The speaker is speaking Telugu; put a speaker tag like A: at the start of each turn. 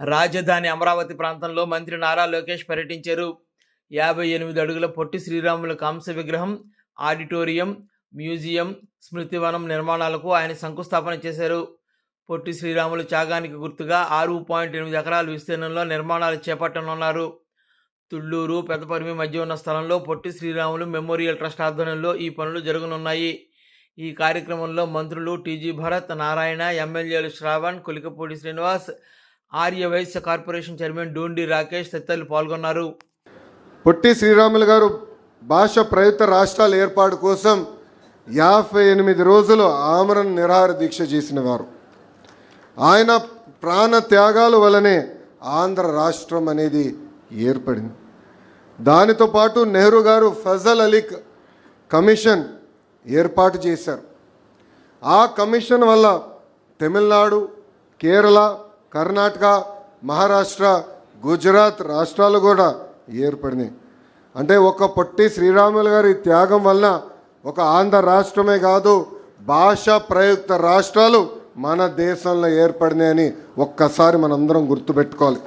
A: రాజధాని అమరావతి ప్రాంతంలో మంత్రి నారా లోకేష్ పర్యటించారు. యాభై ఎనిమిది అడుగుల పొట్టి శ్రీరాముల కాంస్య విగ్రహం ఆడిటోరియం మ్యూజియం స్మృతివనం నిర్మాణాలకు ఆయన శంకుస్థాపన చేశారు. పొట్టి శ్రీరాములు త్యాగానికి గుర్తుగా ఆరు పాయింట్ ఎనిమిది ఎకరాల విస్తీర్ణంలో నిర్మాణాలు చేపట్టనున్నారు. తుళ్ళూరు పెద్దపరిమి మధ్య ఉన్న స్థలంలో పొట్టి శ్రీరాములు మెమోరియల్ ట్రస్ట్ ఆధ్వర్యంలో ఈ పనులు జరగనున్నాయి. ఈ కార్యక్రమంలో మంత్రులు టీజీ భరత్ నారాయణ ఎమ్మెల్యేలు శ్రావణ్ కొలికపూడి శ్రీనివాస్ ఆర్య వైశ్య కార్పొరేషన్ చైర్మన్ డూండి రాకేష్ తదితరులు పాల్గొన్నారు.
B: పొట్టి శ్రీరాములు గారు భాష ప్రయుక్త రాష్ట్రాల ఏర్పాటు కోసం యాభై ఎనిమిది రోజులు ఆమరణ నిరాహార దీక్ష చేసిన వారు. ఆయన ప్రాణ త్యాగాల వలనే ఆంధ్ర రాష్ట్రం అనేది ఏర్పడింది. దానితో పాటు నెహ్రూ గారు ఫజల్ అలీ కమిషన్ ఏర్పాటు చేశారు. ఆ కమిషన్ వల్ల తమిళనాడు కేరళ కర్ణాటక మహారాష్ట్ర గుజరాత్ రాష్ట్రాలు కూడా ఏర్పడినాయి. అంటే ఒక పొట్టి శ్రీరాములు గారి త్యాగం వలన ఒక ఆంధ్ర రాష్ట్రమే కాదు భాష ప్రయుక్త రాష్ట్రాలు మన దేశంలో ఏర్పడినాయని ఒక్కసారి మనందరం గుర్తుపెట్టుకోవాలి.